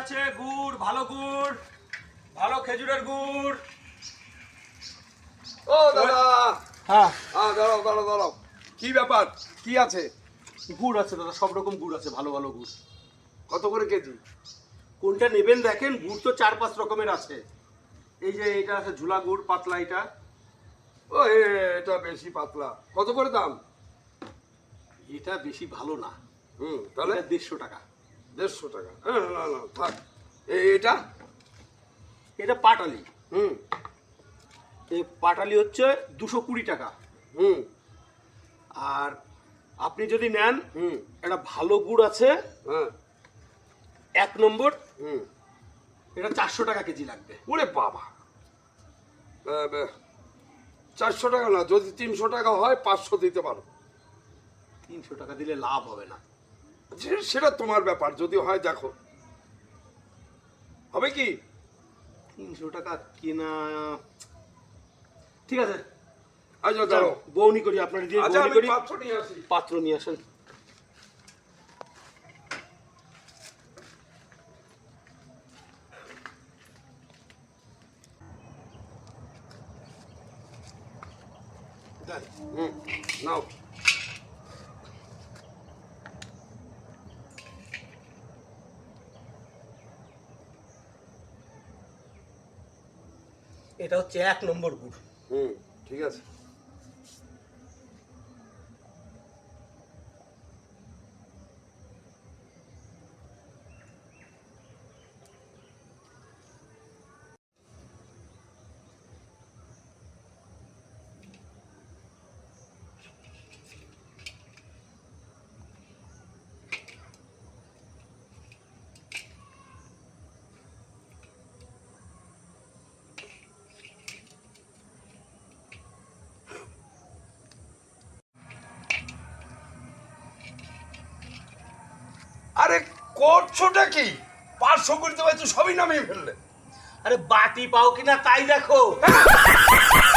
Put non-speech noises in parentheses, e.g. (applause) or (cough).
আছে গুড় ভালো গুড় ভালো খেজুরের গুড়। ও দাদা। হ্যাঁ। হ্যাঁ দাঁড়াও দাঁড়াও দাঁড়াও। কি ব্যাপার? কি আছে? গুড় আছে দাদা সব রকম গুড় আছে ভালো ভালো গুড়। কত করে কেজি? কোনটা নেবেন দেখেন? গুড় তো চার পাঁচ রকমের আছে। এই যে এটা আছে ঝুলা গুড় পাতলা এটা। ও এটা বেশি পাতলা। কত করে দাম? এটা বেশি ভালো না। হুম তাহলে? তাহলে দেড়শো টাকা। দেড়শো টাকা। হ্যাঁ না না থাক। এটা? এটা পাটালি। হুম। এই পাটালি হচ্ছে দুশো কুড়ি টাকা। হুম। আর আপনি যদি নেন হুম। একটা ভালো গুড় আছে হ্যাঁ। এক নম্বর। হুম। এটা চারশো টাকা কেজি লাগবে। ওরে বাবা। চারশো টাকা না যদি তিনশো টাকা হয় পাঁচশো দিতে পারো। তিনশো টাকা দিলে লাভ হবে না। সে- সেটা তোমার ব্যাপার যদি হয় দেখো। হবে কি? তিনশো টাকা কেনা। ঠিক আছে। আচ্ছা দাঁড়ো বৌনি করি আপনার দিয়ে আচ্ছা বৌনি আমি করি। পাত্র নিয়ে আসি। পাত্র নিয়ে আসেন। হুম নাও। এটা হচ্ছে এক নম্বর গুড়। হুম ঠিক আছে। আরে করছোটা কি? পার্শ্ব করতে পারছ সবই নামিয়ে ফেললে। আরে বাতি পাও কিনা তাই দেখো। (laughs)